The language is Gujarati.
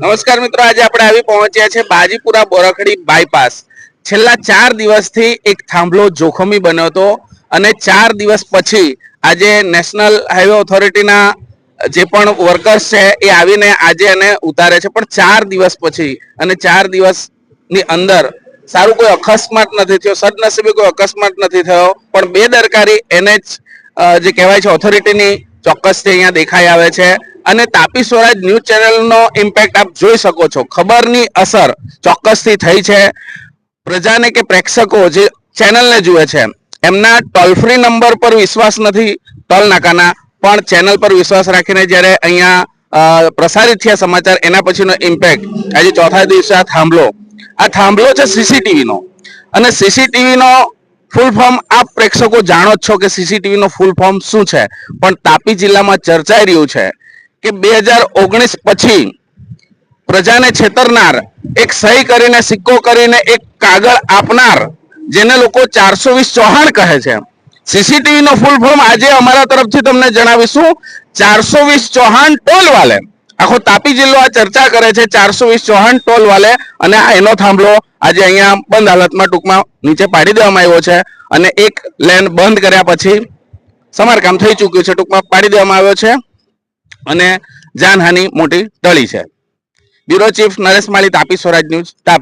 નમસ્કાર મિત્રો, આજે આપણે આવી પહોંચ્યા છે બાજીપુરા બોરખડી બાયપાસ છેલ્લા ચાર દિવસથી એક થાંભલો જોખમી બન્યો હતો અને ચાર દિવસ પછી આજે નેશનલ હાઈવે ઓથોરિટીના જે પણ વર્કર્સ છે એ આવીને આજે એને ઉતારે છે. પણ ચાર દિવસ પછી અને ચાર દિવસની અંદર સારું કોઈ અકસ્માત નથી થયો, સદનસીબે કોઈ અકસ્માત નથી થયો, પણ બેદરકારી એને જ જે કહેવાય છે ઓથોરિટીની ચોક્કસથી અહીંયા દેખાઈ આવે છે. અને તાપી સ્વરાજ ન્યૂઝ ચેનલનો ઇમ્પેક્ટ આપ જોઈ શકો છો. ખબરની અસર ચોક્કસથી થઈ છે. પ્રજાને કે પ્રેક્ષકો જે ચેનલને જુએ છે, એમના ટોલ ફ્રી નંબર પર વિશ્વાસ નથી ટોલ નાકાના પણ ચેનલ પર વિશ્વાસ રાખીને જ્યારે અહીંયા પ્રસારિત થયા સમાચાર, એના પછીનો ઇમ્પેક્ટ આજે ચોથા દિવસે આ થાંભલો. આ થાંભલો છે સીસીટીવીનો અને સીસીટીવીનો ફૂલ ફોર્મ આપ પ્રેક્ષકો જાણો છો કે સીસીટીવીનો ફૂલ ફોર્મ શું છે. પણ તાપી જિલ્લામાં ચર્ચાઈ રહ્યું છે. કે બે હજાર ઓગણીસ પછી પ્રજાને છેતરનાર, એક સહી કરીને સિક્કો કરીને એક કાગળ આપનાર, જેને લોકો ચારસો વીસ ચૌહાણ કહે છે. સીસીટીવી નો ફૂલ ફોર્મ આજે અમારા તરફથી તમને જણાવીશું. ચારસો વીસ ચૌહાણ ટોલ વાલે. આખો તાપી જિલ્લો આ ચર્ચા કરે છે ચારસો વીસ ચૌહાણ ટોલ વાલે. અને આ એનો થાંભલો આજે અહીંયા બંધ હાલતમાં ટૂંકમાં નીચે પાડી દેવામાં આવ્યો છે. અને એક લેન બંધ કર્યા પછી સમારકામ થઈ ચૂક્યું છે ટૂંકમાં પાડી દેવામાં આવ્યો છે. અને જાનહાનિ મોટી ટળી છે. Bureau chief Naresh Mali Tapi Swaraj news Tapi.